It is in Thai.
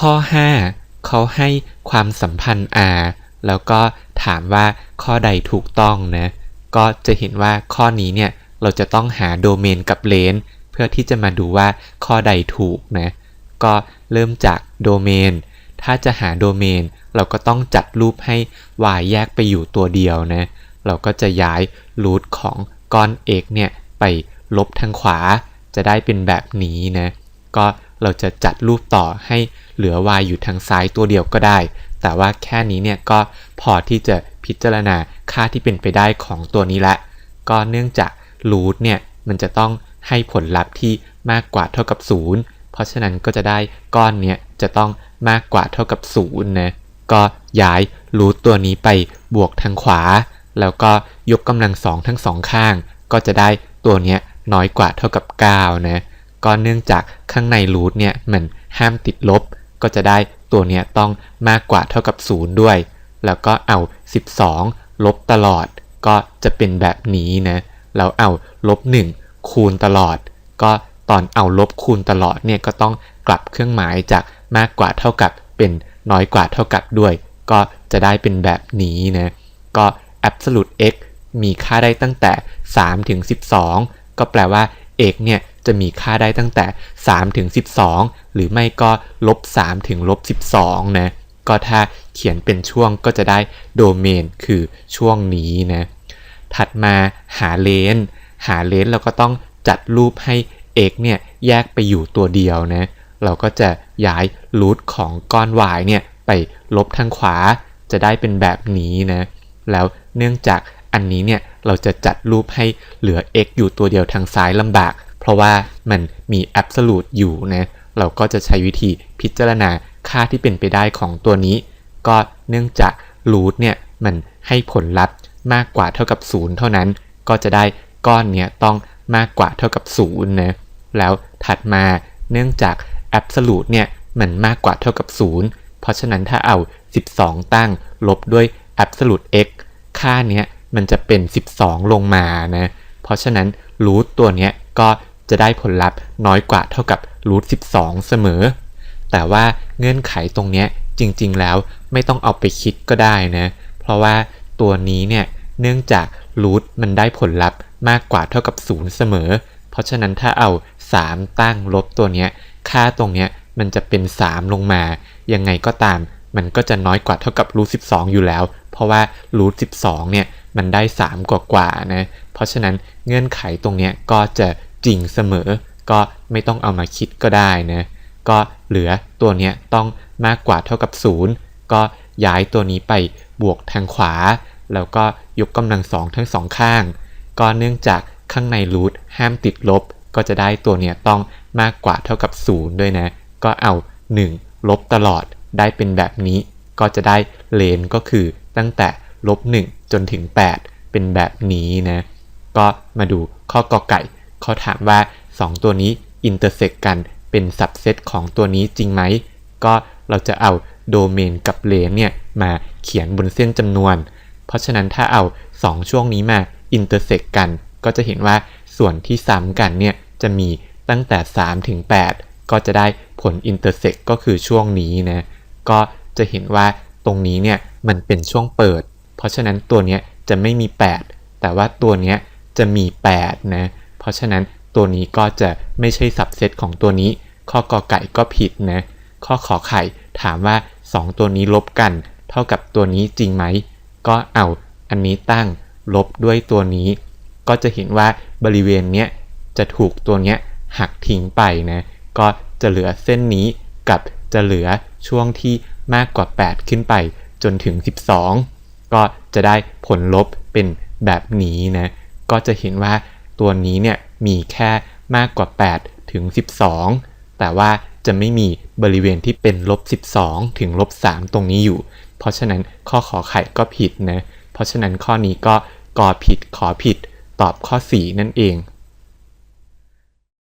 ข้อ 5 เขาให้ความสัมพันธ์ R แล้วก็ถามว่าข้อใดถูกต้องนะ ก็จะเห็นว่าข้อนี้เนี่ย เราจะต้องหาโดเมนกับเลนเพื่อที่จะมาดูว่าข้อใดถูกนะ ก็เริ่มจากโดเมน ถ้าจะหาโดเมน เราก็ต้องจัดรูปให้ y แยกไปอยู่ตัวเดียวนะ เราก็จะย้ายรูทของก้อน x เนี่ย ไปลบทางขวา จะได้เป็นแบบนี้นะ ก็ เราจะจัดรูปต่อให้เหลือ y อยู่ทางซ้ายตัวเดียวก็ได้ แต่ว่าแค่นี้เนี่ยก็พอที่จะพิจารณาค่าที่เป็นไปได้ของตัวนี้ละ ก็เนื่องจากรูทเนี่ยมันจะต้องให้ผลลัพธ์ที่มากกว่าเท่ากับ 0 เพราะฉะนั้นก็จะได้ก้อนเนี้ยจะต้องมากกว่าเท่ากับ0นะก็ย้ายรูทตัวนี้ไปบวกทางขวา แล้วก็ยกกำลังสองทั้งสองข้าง ก็จะได้ตัวเนี้ยน้อยกว่าเท่ากับ9นะ ก็เนื่องจากข้างในรูทเนี่ยมันห้ามติดลบ ก็จะได้ตัวเนี้ยต้องมากกว่าเท่ากับ 0 ด้วย แล้วก็เอา 12 ลบตลอด ก็จะเป็นแบบนี้นะเราเอาลบ 1 คูณตลอด ก็ตอนเอาลบคูณตลอดเนี่ยก็ต้องกลับเครื่องหมายจากมากกว่าเท่ากับเป็นน้อยกว่าเท่ากับด้วย ก็จะได้เป็นแบบนี้นะ ก็ absolute x มีค่าได้ตั้งแต่ 3 ถึง 12 ก็แปลว่า x เนี่ย จะมีค่าได้ตั้งแต่3ถึง12 หรือไม่ก็ลบ3ถึงลบ12นะก็ถ้าเขียนเป็นช่วงก็จะได้โดเมนคือช่วงนี้นะถัดมาหาเลน หาเลนเราก็ต้องจัดรูปให้ x เนี่ยแยกไปอยู่ตัวเดียวนะเราก็จะย้ายรูทของก้อน y เนี่ยไปลบทางขวาจะได้เป็นแบบนี้นะแล้วเนื่องจากอันนี้เนี่ยเราจะจัดรูปให้เหลือ x อยู่ตัวเดียวทางซ้ายลำบาก เพราะว่ามันมี absolute อยู่นะเราก็จะใช้วิธีพิจารณาค่าที่เป็นไปได้ของตัวนี้ ก็เนื่องจากรูทเนี่ยมันให้ผลลัพธ์มากกว่าเท่ากับ 0 เท่านั้น ก็จะได้ก้อนเนี้ยต้องมากกว่าเท่ากับ0นะแล้วถัดมาเนื่องจาก absolute เนี่ยมันมากกว่าเท่ากับ 0 เพราะฉะนั้นถ้าเอา 12 ตั้งลบด้วย absolute x ค่าเนี้ยมันจะเป็น 12 ลงมานะ เพราะฉะนั้นรูทตัวเนี้ยก็ จะได้ผลลัพธ์น้อยกว่าเท่ากับรูท12 เสมอ แต่ว่าเงื่อนไขตรงเนี้ยจริงๆแล้วไม่ต้องเอาไปคิดก็ได้นะ เพราะว่าตัวนี้เนี่ยเนื่องจากรูทมันได้ผลลัพธ์มากกว่าเท่ากับ 0 เสมอ เพราะฉะนั้นถ้าเอา 3 ตั้งลบตัวเนี้ยค่าตรงเนี้ยมันจะเป็น 3 ลงมา ยังไงก็ตาม มันก็จะน้อยกว่าเท่ากับรูท12 อยู่แล้ว เพราะว่ารูท12 เนี่ยมันได้ 3 กว่ากว่านะ เพราะฉะนั้นเงื่อนไขตรงเนี้ยก็จะ จริงเสมอ ก็ไม่ต้องเอามาคิดก็ได้นะก็เหลือตัวเนี้ยต้องมากกว่าเท่ากับ 0 ก็ย้ายตัวนี้ไปบวกทางขวา แล้วก็ยกกำลังสองทั้งสองข้าง ก็เนื่องจากข้างในรูทห้ามติดลบ ก็จะได้ตัวเนี้ยต้องมากกว่าเท่ากับ 0 ด้วยนะ ก็เอา 1 ลบตลอดได้เป็นแบบนี้ ก็จะได้เลนก็คือตั้งแต่ลบ1จนถึง 8 เป็นแบบนี้นะ ก็มาดูข้อกอไก่ เขาถามว่า 2 ตัวนี้อินเตอร์เซ็กกันเป็นสับเซตของตัวนี้จริงไหม ก็เราจะเอาโดเมนกับเลนเนี่ย มาเขียนบนเส้นจำนวน เพราะฉะนั้นถ้าเอา 2 ช่วงนี้มาอินเตอร์เซ็กกัน ก็จะเห็นว่าส่วนที่ซ้ำกันเนี่ย จะมีตั้งแต่ 3 ถึง 8 ก็จะได้ผลอินเตอร์เซ็กก็คือช่วงนี้นะ ก็จะเห็นว่าตรงนี้เนี่ย มันเป็นช่วงเปิด เพราะฉะนั้นตัวเนี้ยจะไม่มี 8 แต่ว่าตัวเนี้ยจะมี 8 นะ เพราะฉะนั้นตัวนี้ก็จะไม่ใช่สับเซตของตัวนี้ ข้อกอไก่ก็ผิดนะ ข้อขอไข่ถามว่า 2 ตัวนี้ลบกัน เท่ากับตัวนี้จริงไหม ก็เอาอันนี้ตั้งลบด้วยตัวนี้ ก็จะเห็นว่าบริเวณเนี้ยจะถูกตัวเนี้ยหักทิ้งไปนะ ก็จะเหลือเส้นนี้กับจะเหลือช่วงที่มากกว่า 8 ขึ้นไปจนถึง 12 ก็จะได้ผลลบเป็นแบบนี้นะ ก็จะเห็นว่า ตัวนี้เนี่ยมีแค่มากกว่า 8 ถึง 12 แต่ว่าจะไม่มีบริเวณที่เป็นลบ 12 ถึงลบ 3 ตรงนี้อยู่ เพราะฉะนั้นข้อขอไข่ก็ผิดนะ เพราะฉะนั้นข้อนี้ก็กอผิดขอผิดตอบข้อ 4 นั่นเอง